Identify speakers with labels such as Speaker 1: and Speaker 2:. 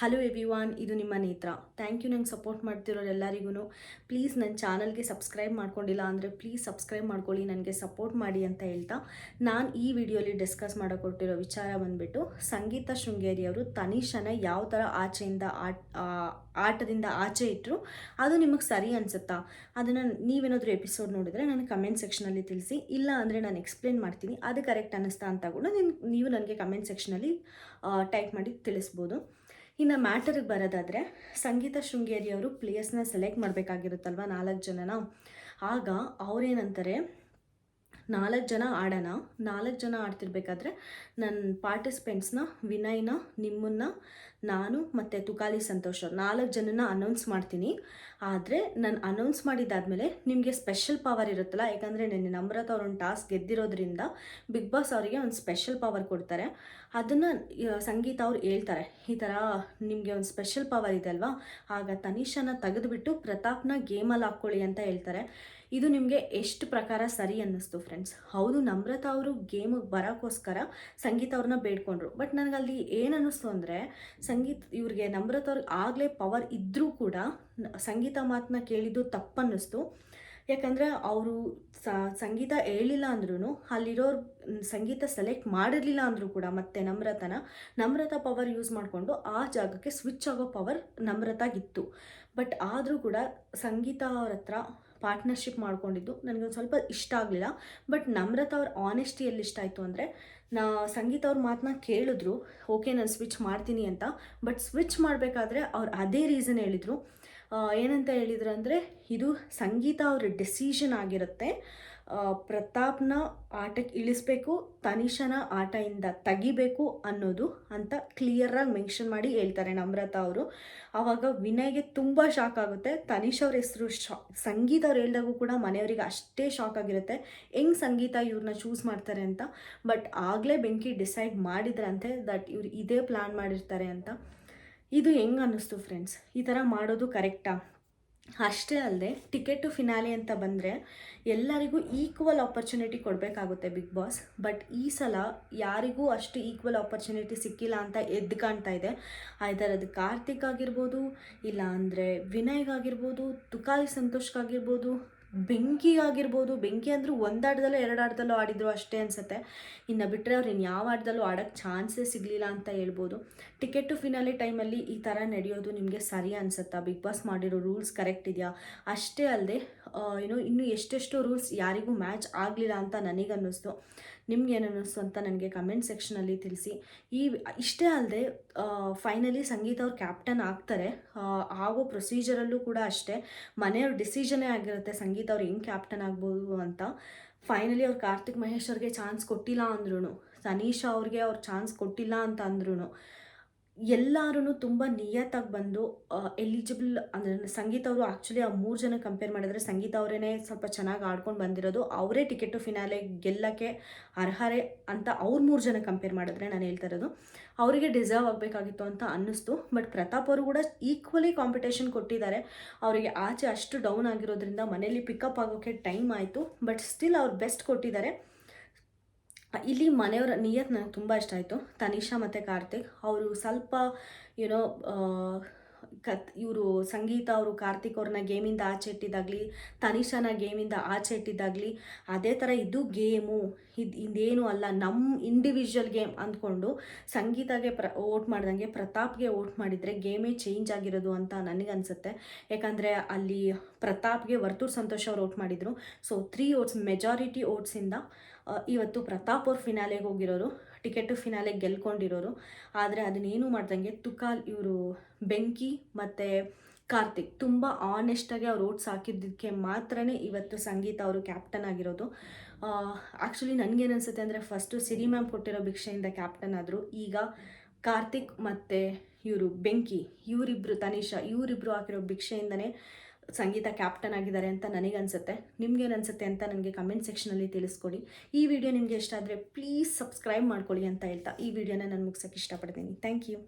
Speaker 1: Hello everyone ಇದು ನಿಮ್ಮ Netra. Thank you ನಂಗೆ ಸಪೋರ್ಟ್ ಮಾಡ್ತಿರೋರೆಲ್ಲರಿಗೂ ಪ್ಲೀಸ್ ನನ್ನ ಚಾನಲ್ಗೆ ಸಬ್ಸ್ಕ್ರೈಬ್ ಮಾಡ್ಕೊಂಡಿಲ್ಲ ಅಂದರೆ ಪ್ಲೀಸ್ ಸಬ್ಸ್ಕ್ರೈಬ್ ಮಾಡ್ಕೊಳ್ಳಿ, ನನಗೆ ಸಪೋರ್ಟ್ ಮಾಡಿ ಅಂತ ಹೇಳ್ತಾ. ನಾನು ಈ ವಿಡಿಯೋಲಿ ಡಿಸ್ಕಸ್ ಮಾಡೋಕೊಟ್ಟಿರೋ ವಿಚಾರ ಬಂದುಬಿಟ್ಟು, ಸಂಗೀತ ಶೃಂಗೇರಿಯವರು ತನಿಷನ ಯಾವ ಥರ ಆಚೆಯಿಂದ ಆಟ ಆಟದಿಂದ ಆಚೆ ಇಟ್ಟರು ಅದು ನಿಮಗೆ ಸರಿ ಅನಿಸುತ್ತಾ? ಅದನ್ನು ನೀವೇನಾದರೂ ಎಪಿಸೋಡ್ ನೋಡಿದರೆ ನನಗೆ ಕಮೆಂಟ್ ಸೆಕ್ಷನಲ್ಲಿ ತಿಳಿಸಿ. ಇಲ್ಲ ಅಂದರೆ ನಾನು ಎಕ್ಸ್ಪ್ಲೇನ್ ಮಾಡ್ತೀನಿ. ಅದು ಕರೆಕ್ಟ್ ಅನ್ನಿಸ್ತಾ ಅಂತ ಕೂಡ ನೀವು ನನಗೆ ಕಮೆಂಟ್ ಸೆಕ್ಷನಲ್ಲಿ ಟೈಪ್ ಮಾಡಿ ತಿಳಿಸ್ಬೋದು. ಇನ್ನು ಮ್ಯಾಟರಿಗೆ ಬರೋದಾದರೆ ಸಂಗೀತ ಶೃಂಗೇರಿಯವರು ಪ್ಲೇಯರ್ಸ್ನ ಸೆಲೆಕ್ಟ್ ಮಾಡಬೇಕಾಗಿರುತ್ತಲ್ವ ನಾಲ್ಕು ಜನನ? ಆಗ ಅವರೇನಂತಾರೆ, ನಾಲ್ಕು ಜನ ಆಡೋಣ, ನಾಲ್ಕು ಜನ ಆಡ್ತಿರ್ಬೇಕಾದ್ರೆ ನನ್ನ ಪಾರ್ಟಿಸಿಪೆಂಟ್ಸ್ನ ವಿನಯ್ನ, ನಿಮ್ಮನ್ನ ನಾನು ಮತ್ತು ತುಕಾಲಿ ಸಂತೋಷ ಅವ್ರು ನಾಲ್ಕು ಜನನ ಅನೌನ್ಸ್ ಮಾಡ್ತೀನಿ. ಆದರೆ ನಾನು ಅನೌನ್ಸ್ ಮಾಡಿದ್ದಾದಮೇಲೆ ನಿಮಗೆ ಸ್ಪೆಷಲ್ ಪವರ್ ಇರುತ್ತಲ್ಲ, ಯಾಕಂದರೆ ನಿನ್ನೆ ನಮ್ರತ ಅವ್ರ ಒಂದು ಟಾಸ್ಕ್ ಗೆದ್ದಿರೋದ್ರಿಂದ ಬಿಗ್ ಬಾಸ್ ಅವರಿಗೆ ಒಂದು ಸ್ಪೆಷಲ್ ಪವರ್ ಕೊಡ್ತಾರೆ. ಅದನ್ನು ಸಂಗೀತ ಅವ್ರು ಹೇಳ್ತಾರೆ. ಈ ಥರ ನಿಮಗೆ ಒಂದು ಸ್ಪೆಷಲ್ ಪವರ್ ಇದೆ ಅಲ್ವಾ? ಆಗ ತನಿಷನ ತೆಗೆದುಬಿಟ್ಟು ಪ್ರತಾಪ್ನ ಗೇಮಲ್ಲಿ ಹಾಕ್ಕೊಳ್ಳಿ ಅಂತ ಹೇಳ್ತಾರೆ. ಇದು ನಿಮಗೆ ಎಷ್ಟು ಪ್ರಕಾರ ಸರಿ ಅನ್ನಿಸ್ತು ಫ್ರೆಂಡ್ಸ್ ಹೌದು, ನಮ್ರತ ಅವರು ಗೇಮಿಗೆ ಬರೋಕ್ಕೋಸ್ಕರ ಸಂಗೀತ ಅವ್ರನ್ನ ಬೇಡ್ಕೊಂಡ್ರು. ಬಟ್ ನನಗೆ ಅಲ್ಲಿ ಏನು ಅನ್ನಿಸ್ತು ಅಂದರೆ ಸಂಗೀತ ಇವ್ರಿಗೆ ನಮ್ರತ ಅವ್ರಿಗೆ ಆಗಲೇ ಪವರ್ ಇದ್ದರೂ ಕೂಡ ಸಂಗೀತ ಮಾತನ್ನ ಕೇಳಿದ್ದು ತಪ್ಪನ್ನಿಸ್ತು. ಯಾಕಂದರೆ ಅವರು ಸಂಗೀತ ಹೇಳಿಲ್ಲ ಅಂದ್ರೂ ಅಲ್ಲಿರೋರು ಸಂಗೀತ ಸೆಲೆಕ್ಟ್ ಮಾಡಿರಲಿಲ್ಲ ಅಂದರೂ ಕೂಡ ಮತ್ತೆ ನಮ್ರತನ, ನಮ್ರತ ಪವರ್ ಯೂಸ್ ಮಾಡಿಕೊಂಡು ಆ ಜಾಗಕ್ಕೆ ಸ್ವಿಚ್ ಆಗೋ ಪವರ್ ನಮ್ರತಾಗಿತ್ತು. ಬಟ್ ಆದರೂ ಕೂಡ ಸಂಗೀತ ಅವ್ರ ಹತ್ರ ಪಾರ್ಟ್ನರ್ಶಿಪ್ ಮಾಡ್ಕೊಂಡಿದ್ದು, ನನಗೊಂದು ಸ್ವಲ್ಪ ಇಷ್ಟ ಆಗಲಿಲ್ಲ. ಬಟ್ ನಮ್ರತ ಅವ್ರ ಆನೆಸ್ಟಿ ಎಲ್ಲಿ ಇಷ್ಟ ಆಯಿತು ಅಂದರೆ, ನಾ ಸಂಗೀತ ಅವ್ರ ಮಾತನ್ನ ಕೇಳಿದ್ರು, ಓಕೆ, ನಾನು ಸ್ವಿಚ್ ಮಾಡ್ತೀನಿ ಅಂತ. ಬಟ್ ಸ್ವಿಚ್ ಮಾಡಬೇಕಾದ್ರೆ ಅವ್ರು ಅದೇ ರೀಸನ್ ಹೇಳಿದರು. ಏನಂತ ಹೇಳಿದ್ರು ಅಂದರೆ, ಇದು ಸಂಗೀತ ಅವ್ರ ಡೆಸಿಷನ್ ಆಗಿರುತ್ತೆ. ಪ್ರತಾಪ್ನ ಆಟಕ್ಕೆ ಇಳಿಸ್ಬೇಕು, ತನಿಷನ ಆಟದಿಂದ ತೆಗಿಬೇಕು ಅನ್ನೋದು ಅಂತ ಕ್ಲಿಯರಾಗಿ ಮೆನ್ಷನ್ ಮಾಡಿ ಹೇಳ್ತಾರೆ ನಮ್ರತ ಅವರು. ಆವಾಗ ವಿನಯ್ಗೆ ತುಂಬ ಶಾಕ್ ಆಗುತ್ತೆ. ತನಿಷ್ ಅವ್ರ ಹೆಸರು ಶಾ, ಸಂಗೀತ ಅವ್ರು ಹೇಳ್ದಾಗೂ ಕೂಡ ಮನೆಯವರಿಗೆ ಅಷ್ಟೇ ಶಾಕ್ ಆಗಿರುತ್ತೆ. ಹೆಂಗ್ ಸಂಗೀತ ಇವ್ರನ್ನ ಚೂಸ್ ಮಾಡ್ತಾರೆ ಅಂತ? ಬಟ್ ಆಗಲೇ ಬೆಂಕಿ ಡಿಸೈಡ್ ಮಾಡಿದ್ರಂತೆ ದಟ್ ಇವ್ರು ಇದೇ ಪ್ಲ್ಯಾನ್ ಮಾಡಿರ್ತಾರೆ ಅಂತ. ಇದು ಹೆಂಗ್ ಅನ್ನಿಸ್ತು ಫ್ರೆಂಡ್ಸ್ ಈ ಥರ ಮಾಡೋದು ಕರೆಕ್ಟಾ ಅಷ್ಟೇ ಅಲ್ಲದೆ ಟಿಕೆಟು ಫಿನಾಲಿ ಅಂತ ಬಂದರೆ ಎಲ್ಲರಿಗೂ ಈಕ್ವಲ್ ಆಪರ್ಚುನಿಟಿ ಕೊಡಬೇಕಾಗುತ್ತೆ ಬಿಗ್ ಬಾಸ್. ಬಟ್ ಈ ಸಲ ಯಾರಿಗೂ ಅಷ್ಟು ಈಕ್ವಲ್ ಆಪರ್ಚುನಿಟಿ ಸಿಕ್ಕಿಲ್ಲ ಅಂತ ಎದ್ದು ಕಾಣ್ತಾ ಇದೆ. ಆಯ್ತಾರೆ ಅದು ಕಾರ್ತಿಕ್ ಆಗಿರ್ಬೋದು, ಇಲ್ಲ ಅಂದರೆ ವಿನಯ್ಗಾಗಿರ್ಬೋದು ತುಕಾಲಿ ಸಂತೋಷ್ಗಾಗಿರ್ಬೋದು ಬೆಂಕಿ ಆಗಿರ್ಬೋದು, ಬೆಂಕಿ ಅಂದರೂ ಒಂದು ಎರಡು ಆಟದಲ್ಲೋ ಆಡಿದ್ರು ಅಷ್ಟೇ ಅನಿಸುತ್ತೆ. ಇನ್ನು ಬಿಟ್ಟರೆ ಅವ್ರು ಇನ್ನು ಯಾವ ಆಟದಲ್ಲೂ ಆಡೋಕ್ಕೆ ಚಾನ್ಸೇ ಸಿಗಲಿಲ್ಲ ಅಂತ ಹೇಳ್ಬೋದು. ಟಿಕೆಟ್ ಫಿನಾಲಿ ಟೈಮಲ್ಲಿ ಈ ಥರ ನಡೆಯೋದು ನಿಮಗೆ ಸರಿ ಅನಿಸುತ್ತಾ? ಬಿಗ್ ಬಾಸ್ ಮಾಡಿರೋ ರೂಲ್ಸ್ ಕರೆಕ್ಟ್ ಇದೆಯಾ? ಅಷ್ಟೇ ಅಲ್ಲದೆ ಏನೋ ಇನ್ನೂ ಎಷ್ಟೆಷ್ಟು ರೂಲ್ಸ್ ಯಾರಿಗೂ ಮ್ಯಾಚ್ ಆಗಲಿಲ್ಲ ಅಂತ ನನಗನ್ನಿಸ್ತು. ನಿಮ್ಗೆ ಏನು ಅನ್ನಿಸ್ತು ಅಂತ ನನಗೆ ಕಮೆಂಟ್ ಸೆಕ್ಷನಲ್ಲಿ ತಿಳಿಸಿ. ಈ, ಇಷ್ಟೇ ಅಲ್ಲದೆ ಫೈನಲಿ ಸಂಗೀತ ಅವ್ರು ಕ್ಯಾಪ್ಟನ್ ಆಗ್ತಾರೆ. ಆಗೋ ಪ್ರೊಸೀಜರಲ್ಲೂ ಕೂಡ ಅಷ್ಟೇ. ಮನೆಯವ್ರ ಡಿಸಿಷನೇ ಆಗಿರುತ್ತೆ ಸಂಗೀತ ಅವ್ರು ಹೆಂಗೆ ಕ್ಯಾಪ್ಟನ್ ಆಗ್ಬೋದು ಅಂತ. ಫೈನಲಿ ಅವ್ರು ಕಾರ್ತಿಕ್ ಮಹೇಶ್ ಅವ್ರಿಗೆ ಚಾನ್ಸ್ ಕೊಟ್ಟಿಲ್ಲ ಅಂದ್ರೂ ತನೀಶಾ ಅವ್ರಿಗೆ ಅವ್ರು ಚಾನ್ಸ್ ಕೊಟ್ಟಿಲ್ಲ ಅಂತ ಅಂದ್ರೂ ಎಲ್ಲರೂ ತುಂಬ ನಿಯತ್ತಾಗಿ ಬಂದು ಎಲಿಜಿಬಲ್ ಅಂದರೆ ಸಂಗೀತ ಅವರು ಆ್ಯಕ್ಚುಲಿ ಆ ಮೂರು ಜನ ಕಂಪೇರ್ ಮಾಡಿದ್ರೆ ಸಂಗೀತ ಅವರೇ ಸ್ವಲ್ಪ ಚೆನ್ನಾಗಿ ಆಡ್ಕೊಂಡು ಬಂದಿರೋದು. ಅವರೇ ಟಿಕೆಟು ಫಿನಾಲೆ ಗೆಲ್ಲಕ್ಕೆ ಅರ್ಹರೇ ಅಂತ ಅವ್ರು ಮೂರು ಜನ ಕಂಪೇರ್ ಮಾಡಿದ್ರೆ ನಾನು ಹೇಳ್ತಾ ಇರೋದು. ಅವರಿಗೆ ಡಿಸರ್ವ್ ಆಗಬೇಕಾಗಿತ್ತು ಅಂತ ಅನ್ನಿಸ್ತು. ಬಟ್ ಪ್ರತಾಪ್ ಅವರು ಕೂಡ ಈಕ್ವಲಿ ಕಾಂಪಿಟೇಷನ್ ಕೊಟ್ಟಿದ್ದಾರೆ. ಅವರಿಗೆ ಆಚೆ ಅಷ್ಟು ಡೌನ್ ಆಗಿರೋದ್ರಿಂದ ಮನೇಲಿ ಪಿಕಪ್ ಆಗೋಕ್ಕೆ ಟೈಮ್ ಆಯಿತು. ಬಟ್ ಸ್ಟಿಲ್ ಅವ್ರು ಬೆಸ್ಟ್ ಕೊಟ್ಟಿದ್ದಾರೆ. ಇಲ್ಲಿ ಮನೆಯವರ ನಿಯತ್ ನನಗೆ ತುಂಬ ಇಷ್ಟ ಆಯಿತು. ತನಿಷಾ ಮತ್ತು ಕಾರ್ತಿಕ್. ಅವರು ಸ್ವಲ್ಪ ಏನೋ ಕತ್, ಇವರು ಸಂಗೀತ, ಅವರು ಕಾರ್ತಿಕ್ ಅವ್ರನ್ನ ಗೇಮಿಂದ ಆಚೆ ಇಟ್ಟಿದ್ದಾಗಲಿ, ತನಿಷಾನ ಗೇಮಿಂದ ಆಚೆ ಇಟ್ಟಿದ್ದಾಗಲಿ, ಅದೇ ಥರ ಇದು ಗೇಮು. ಇದು, ಇದೇನು ಅಲ್ಲ. ನಮ್ಮ ಇಂಡಿವಿಜುವಲ್ ಗೇಮ್ ಅಂದ್ಕೊಂಡು ಸಂಗೀತಗೆ ಪ್ರ, ಓಟ್ ಮಾಡ್ದಂಗೆ ಪ್ರತಾಪ್ಗೆ ಓಟ್ ಮಾಡಿದರೆ ಗೇಮೇ ಚೇಂಜ್ ಆಗಿರೋದು ಅಂತ ನನಗನ್ಸುತ್ತೆ ಯಾಕಂದರೆ ಅಲ್ಲಿ ಪ್ರತಾಪ್ಗೆ ವರ್ತೂರ್ ಸಂತೋಷ್ ಅವ್ರು ಓಟ್ ಮಾಡಿದರು. ಸೊ ತ್ರೀ ಓಟ್ಸ್ ಮೆಜಾರಿಟಿ ಓಟ್ಸಿಂದ ಇವತ್ತು ಪ್ರತಾಪ್ ಅವ್ರ ಫಿನಾಲೆಗೆ ಹೋಗಿರೋರು, ಟಿಕೆಟ್ ಫಿನಾಲೆಗೆ ಗೆಲ್ಕೊಂಡಿರೋರು. ಆದರೆ ಅದನ್ನೇನು ಮಾಡ್ದಂಗೆ ತುಕಾಲ್ ಇವರು ಬೆಂಕಿ ಮತ್ತು ಕಾರ್ತಿಕ್ ತುಂಬ ಆನೆಸ್ಟಾಗಿ ಅವ್ರು ಓಟ್ಸ್ ಹಾಕಿದ್ದಕ್ಕೆ ಮಾತ್ರನೇ ಇವತ್ತು ಸಂಗೀತ ಅವರು ಕ್ಯಾಪ್ಟನ್ ಆಗಿರೋದು. ಆ್ಯಕ್ಚುಲಿ ನನಗೇನು ಅನಿಸುತ್ತೆ ಅಂದರೆ ಫಸ್ಟು ಸಿರಿ ಮ್ಯಾಮ್ ಕೊಟ್ಟಿರೋ ಭಿಕ್ಷೆಯಿಂದ ಕ್ಯಾಪ್ಟನ್ ಆದರು. ಈಗ ಕಾರ್ತಿಕ್ ಮತ್ತು ಇವರು ಬೆಂಕಿ ಇವರಿಬ್ಬರು ತನಿಷಾ ಇವರಿಬ್ಬರು ಹಾಕಿರೋ ಭಿಕ್ಷೆಯಿಂದನೇ ಸಂಗೀತ ಕ್ಯಾಪ್ಟನ್ ಆಗಿದ್ದಾರೆ ಅಂತ ನನಗನ್ಸುತ್ತೆ. ನಿಮ್ಗೇನು ಅನಿಸುತ್ತೆ ಅಂತ ನನಗೆ ಕಮೆಂಟ್ ಸೆಕ್ಷನಲ್ಲಿ ತಿಳಿಸ್ಕೊಡಿ. ಈ ವಿಡಿಯೋ ನಿಮಗೆ ಇಷ್ಟ ಆದರೆ ಪ್ಲೀಸ್ ಸಬ್ಸ್ಕ್ರೈಬ್ ಮಾಡ್ಕೊಳ್ಳಿ ಅಂತ ಹೇಳ್ತಾ ಈ ವಿಡಿಯೋನ ನಾನು ಮುಗಿಸೋಕ್ಕೆ ಇಷ್ಟಪಡ್ತೀನಿ. Thank you